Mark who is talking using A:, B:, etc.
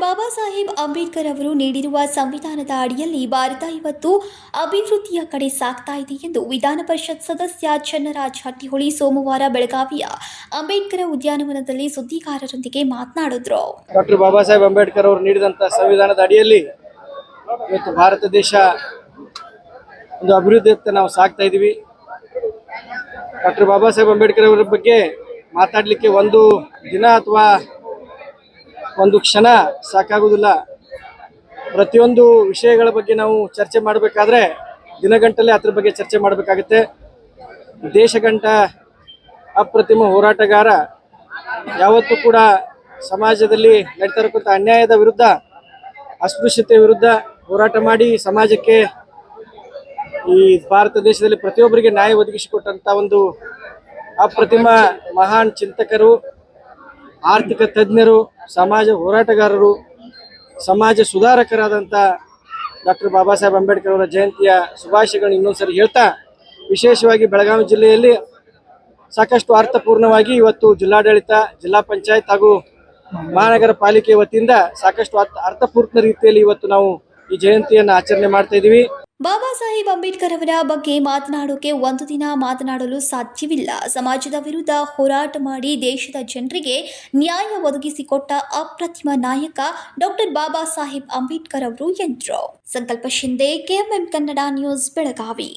A: ಬಾಬಾ ಸಾಹೇಬ್ ಅಂಬೇಡ್ಕರ್ ಅವರು ನೀಡಿರುವ ಸಂವಿಧಾನದ ಅಡಿಯಲ್ಲಿ ಭಾರತ ಇವತ್ತು ಅಭಿವೃದ್ಧಿಯ ಕಡೆ ಸಾಗ್ತಾ ಇದೆ ಎಂದು ವಿಧಾನ ಪರಿಷತ್ ಸದಸ್ಯ ಚನ್ನರಾಜ್ ಹಟ್ಟಿಹೊಳಿ ಸೋಮವಾರ ಬೆಳಗಾವಿಯ ಅಂಬೇಡ್ಕರ್ ಉದ್ಯಾನವನದಲ್ಲಿ ಸುದ್ದಿಗಾರರೊಂದಿಗೆ ಮಾತನಾಡಿದ್ರು.
B: ಡಾಕ್ಟರ್ ಬಾಬಾ ಸಾಹೇಬ್ ಅಂಬೇಡ್ಕರ್ ಅವರು ನೀಡಿದಂಥ ಸಂವಿಧಾನದ ಅಡಿಯಲ್ಲಿ ಇವತ್ತು ಭಾರತ ದೇಶ ಒಂದು ಅಭಿವೃದ್ಧಿಯತ್ತ ನಾವು ಸಾಗ್ತಾ ಇದ್ದೀವಿ ಡಾಕ್ಟರ್ ಬಾಬಾ ಸಾಹೇಬ್ ಅಂಬೇಡ್ಕರ್ ಅವರ ಬಗ್ಗೆ ಮಾತಾಡಲಿಕ್ಕೆ ಒಂದು ದಿನ ಅಥವಾ ಒಂದು ಕ್ಷಣ ಸಾಕಾಗುವುದಿಲ್ಲ. ಪ್ರತಿಯೊಂದು ವಿಷಯಗಳ ಬಗ್ಗೆ ನಾವು ಚರ್ಚೆ ಮಾಡಬೇಕಾದ್ರೆ ದಿನಗಂಟಲೆ ಅದ್ರ ಬಗ್ಗೆ ಚರ್ಚೆ ಮಾಡಬೇಕಾಗುತ್ತೆ. ದೇಶಗಂಟ ಅಪ್ರತಿಮ ಹೋರಾಟಗಾರ ಯಾವತ್ತೂ ಕೂಡ ಸಮಾಜದಲ್ಲಿ ನಡೀತಾ ಅನ್ಯಾಯದ ವಿರುದ್ಧ, ಅಸ್ಪೃಶ್ಯತೆ ವಿರುದ್ಧ ಹೋರಾಟ ಮಾಡಿ ಸಮಾಜಕ್ಕೆ ಈ ಭಾರತ ದೇಶದಲ್ಲಿ ಪ್ರತಿಯೊಬ್ಬರಿಗೆ ನ್ಯಾಯ ಒದಗಿಸಿಕೊಟ್ಟಂತ ಒಂದು ಅಪ್ರತಿಮ ಮಹಾನ್ ಚಿಂತಕರು, ಆರ್ಥಿಕ ತಜ್ಞರು ಸಮಾಜ ಹೋರಾಟಗಾರರು, ಸಮಾಜ ಸುಧಾರಕರಾದಂಥ ಡಾಕ್ಟರ್ ಬಾಬಾ ಸಾಹೇಬ್ ಅಂಬೇಡ್ಕರ್ ಅವರ ಜಯಂತಿಯ ಶುಭಾಶಯಗಳನ್ನು ಇನ್ನೊಂದ್ಸರಿ ಹೇಳ್ತಾ, ವಿಶೇಷವಾಗಿ ಬೆಳಗಾವಿ ಜಿಲ್ಲೆಯಲ್ಲಿ ಸಾಕಷ್ಟು ಅರ್ಥಪೂರ್ಣವಾಗಿ ಇವತ್ತು ಜಿಲ್ಲಾಡಳಿತ, ಜಿಲ್ಲಾ ಪಂಚಾಯತ್ ಹಾಗೂ ಮಹಾನಗರ ಪಾಲಿಕೆ ವತಿಯಿಂದ ಸಾಕಷ್ಟು ಅರ್ಥ, ಅರ್ಥಪೂರ್ಣ ರೀತಿಯಲ್ಲಿ ಇವತ್ತು ನಾವು ಈ ಜಯಂತಿಯನ್ನು ಆಚರಣೆ ಮಾಡ್ತಾ ಇದ್ದೀವಿ
A: ಬಾಬಾ ಸಾಹೇಬ್ ಅಂಬೇಡ್ಕರ್ ಅವರ ಬಗ್ಗೆ ಮಾತನಾಡೋಕೆ ಒಂದು ದಿನ ಮಾತನಾಡಲು ಸಾಧ್ಯವಿಲ್ಲ. ಸಮಾಜದ ವಿರುದ್ಧ ಹೋರಾಟ ಮಾಡಿ ದೇಶದ ಜನರಿಗೆ ನ್ಯಾಯ ಒದಗಿಸಿಕೊಟ್ಟ ಅಪ್ರತಿಮ ನಾಯಕ ಡಾಕ್ಟರ್ ಬಾಬಾ ಸಾಹೇಬ್ ಅಂಬೇಡ್ಕರ್ ಅವರು ಎಂದರು. Sankalp Shinde KMM Kannada news, Belagavi.